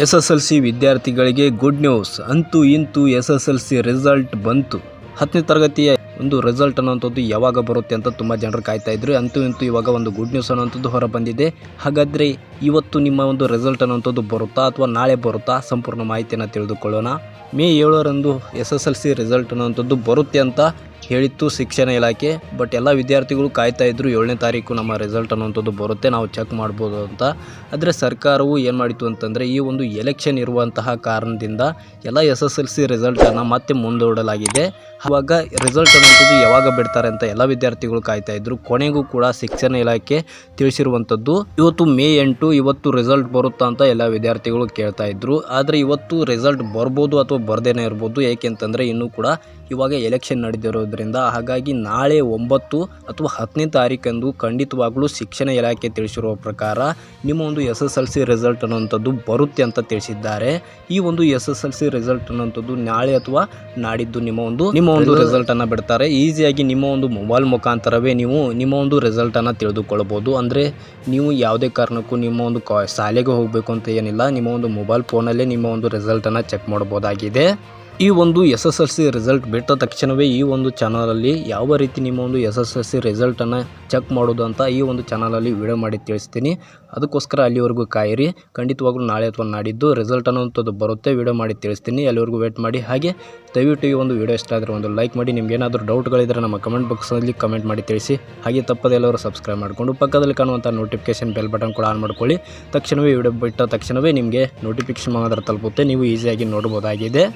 S S L C ವಿದ್ಯಾರ್ಥಿಗಳಿಗೆ good news. ಅಂತೂ ಇಂತೂ S S L C result ಬಂತು. ಹತ್ತನೇ ತರಗತಿಯ ಒಂದು ರಿಸಲ್ಟ್ ಅನ್ನೋಂಥದ್ದು ಯಾವಾಗ ಬರುತ್ತೆ ಅಂತ ತುಂಬ ಜನರು ಕಾಯ್ತಾ ಇದ್ರು. ಅಂತೂ ಇಂತೂ ಇವಾಗ ಒಂದು ಗುಡ್ ನ್ಯೂಸ್ ಅನ್ನೋಂಥದ್ದು ಹೊರ ಬಂದಿದೆ ಹಾಗಾದರೆ ಇವತ್ತು ನಿಮ್ಮ ಒಂದು ರಿಸಲ್ಟ್ ಅನ್ನೋಂಥದ್ದು ಬರುತ್ತಾ ಅಥವಾ ನಾಳೆ ಬರುತ್ತಾ? ಸಂಪೂರ್ಣ ಮಾಹಿತಿಯನ್ನು ತಿಳಿದುಕೊಳ್ಳೋಣ. ಮೇ ಏಳರಂದು S S L C result ಅನ್ನೋಂಥದ್ದು ಬರುತ್ತೆ ಅಂತ ಹೇಳಿತ್ತು ಶಿಕ್ಷಣ ಇಲಾಖೆ ಬಟ್ ಎಲ್ಲ ವಿದ್ಯಾರ್ಥಿಗಳು ಕಾಯ್ತಾ ಇದ್ದರು ಏಳನೇ ತಾರೀಕು ನಮ್ಮ ರಿಸಲ್ಟ್ ಅನ್ನುವಂಥದ್ದು ಬರುತ್ತೆ, ನಾವು ಚೆಕ್ ಮಾಡ್ಬೋದು ಅಂತ. ಆದರೆ ಸರ್ಕಾರವು ಏನು ಮಾಡಿತು ಅಂತಂದರೆ, ಈ ಒಂದು ಎಲೆಕ್ಷನ್ ಇರುವಂತಹ ಕಾರಣದಿಂದ ಎಲ್ಲ ಎಸ್ ಎಸ್ ಎಲ್ ಸಿ ರಿಸಲ್ಟನ್ನು ಮತ್ತೆ ಮುಂದೂಡಲಾಗಿದೆ. ಆವಾಗ ರಿಸಲ್ಟ್ ಅನ್ನುವಂಥದ್ದು ಯಾವಾಗ ಬಿಡ್ತಾರೆ ಅಂತ ಎಲ್ಲ ವಿದ್ಯಾರ್ಥಿಗಳು ಕಾಯ್ತಾ ಇದ್ರು. ಕೊನೆಗೂ ಕೂಡ ಶಿಕ್ಷಣ ಇಲಾಖೆ ತಿಳಿಸಿರುವಂಥದ್ದು ಇವತ್ತು ಮೇ ಎಂಟು ಇವತ್ತು ರಿಸಲ್ಟ್ ಬರುತ್ತಾ ಅಂತ ಎಲ್ಲ ವಿದ್ಯಾರ್ಥಿಗಳು ಕೇಳ್ತಾ ಇದ್ರು. ಆದರೆ ಇವತ್ತು ರಿಸಲ್ಟ್ ಬರ್ಬೋದು ಅಥವಾ ಬರ್ದೇನೆ ಇರ್ಬೋದು. ಏಕೆಂತಂದರೆ ಇನ್ನೂ ಕೂಡ ಇವಾಗ ಎಲೆಕ್ಷನ್ ನಡೆದಿರೋದ್ರಿಂದ ಹಾಗಾಗಿ ನಾಳೆ ಒಂಬತ್ತು ಅಥವಾ ಹತ್ತನೇ ತಾರೀಕಂದು ಖಂಡಿತವಾಗ್ಲೂ ಶಿಕ್ಷಣ ಇಲಾಖೆ ತಿಳಿಸಿರುವ ಪ್ರಕಾರ ನಿಮ್ಮ ಒಂದು S S L C result ಅನ್ನುವಂಥದ್ದು ಬರುತ್ತೆ ಅಂತ ತಿಳಿಸಿದ್ದಾರೆ. ಈ ಒಂದು S S L C result ಅನ್ನುವಂಥದ್ದು ನಾಳೆ ಅಥವಾ ನಾಡಿದ್ದು ನಿಮ್ಮ ಒಂದು, ನಿಮ್ಮ ಒಂದು ರಿಸಲ್ಟ್ ಅನ್ನ ಬಿಡ್ತಾರೆ. ಈಸಿಯಾಗಿ ನಿಮ್ಮ ಒಂದು ಮೊಬೈಲ್ ಮುಖಾಂತರವೇ ನೀವು ನಿಮ್ಮ ಒಂದು ರಿಸಲ್ಟ್ ಅನ್ನ ತಿಳಿದುಕೊಳ್ಳಬಹುದು ಅಂದ್ರೆ ನೀವು ಯಾವುದೇ ಕಾರಣಕ್ಕೂ ನಿಮ್ಮ ಒಂದು ಕಾ ಶಾಲೆಗೆ ಹೋಗಬೇಕು ಅಂತ ಏನಿಲ್ಲ. ನಿಮ್ಮ ಒಂದು ಮೊಬೈಲ್ ಫೋನಲ್ಲೇ ನಿಮ್ಮ ಒಂದು ರಿಸಲ್ಟ್ ಅನ್ನ ಚೆಕ್ ಮಾಡಬಹುದಾಗಿದೆ ಈ ಒಂದು S S L C result ಬಿಟ್ಟ ತಕ್ಷಣವೇ ಈ ಒಂದು ಚಾನಲಲ್ಲಿ ಯಾವ ರೀತಿ ನಿಮ್ಮ ಒಂದು ಎಸ್ ಎಸ್ ಎಲ್ ಸಿ ರಿಸಲ್ಟನ್ನು ಚೆಕ್ ಮಾಡೋದು ಅಂತ ಈ ಒಂದು ಚಾನಲಲ್ಲಿ ವಿಡಿಯೋ ಮಾಡಿ ತಿಳಿಸ್ತೀನಿ. ಅದಕ್ಕೋಸ್ಕರ ಅಲ್ಲಿವರೆಗೂ ಕಾಯಿರಿ. ಖಂಡಿತವಾಗ್ಲೂ ನಾಳೆ ಅಥವಾ ನಾಡಿದ್ದು ರಿಸಲ್ಟ್ ಅನ್ನೋಂಥದ್ದು ಬರುತ್ತೆ. ವಿಡಿಯೋ ಮಾಡಿ ತಿಳಿಸ್ತೀನಿ. ಅಲ್ಲಿವರೆಗೂ ವೇಟ್ ಮಾಡಿ. ಹಾಗೆ ದಯವಿಟ್ಟು ಈ ಒಂದು ವಿಡಿಯೋ ಇಷ್ಟ ಆದರೆ ಒಂದು ಲೈಕ್ ಮಾಡಿ. ನಿಮ್ಗೆ ಏನಾದರೂ ಡೌಟ್ಗಳಿದ್ದರೆ ನಮ್ಮ ಕಮೆಂಟ್ ಬಾಕ್ಸಲ್ಲಿ ಕಮೆಂಟ್ ಮಾಡಿ ತಿಳಿಸಿ. ಹಾಗೆ ತಪ್ಪದೆ ಎಲ್ಲರೂ ಸಬ್ಸ್ಕ್ರೈಬ್ ಮಾಡಿಕೊಂಡು ಪಕ್ಕದಲ್ಲಿ ಕಾಣುವಂಥ ನೋಟಿಫಿಕೇಶನ್ ಬೆಲ್ ಬಟನ್ ಕೂಡ ಆನ್ ಮಾಡ್ಕೊಳ್ಳಿ. ತಕ್ಷಣವೇ ವಿಡಿಯೋ ಬಿಟ್ಟ ತಕ್ಷಣವೇ ನಿಮಗೆ ನೋಟಿಫಿಕೇಶನ್ ಮಾತ್ರ ತಲುಪುತ್ತೆ. ನೀವು ಈಸಿಯಾಗಿ ನೋಡ್ಬೋದಾಗಿದೆ.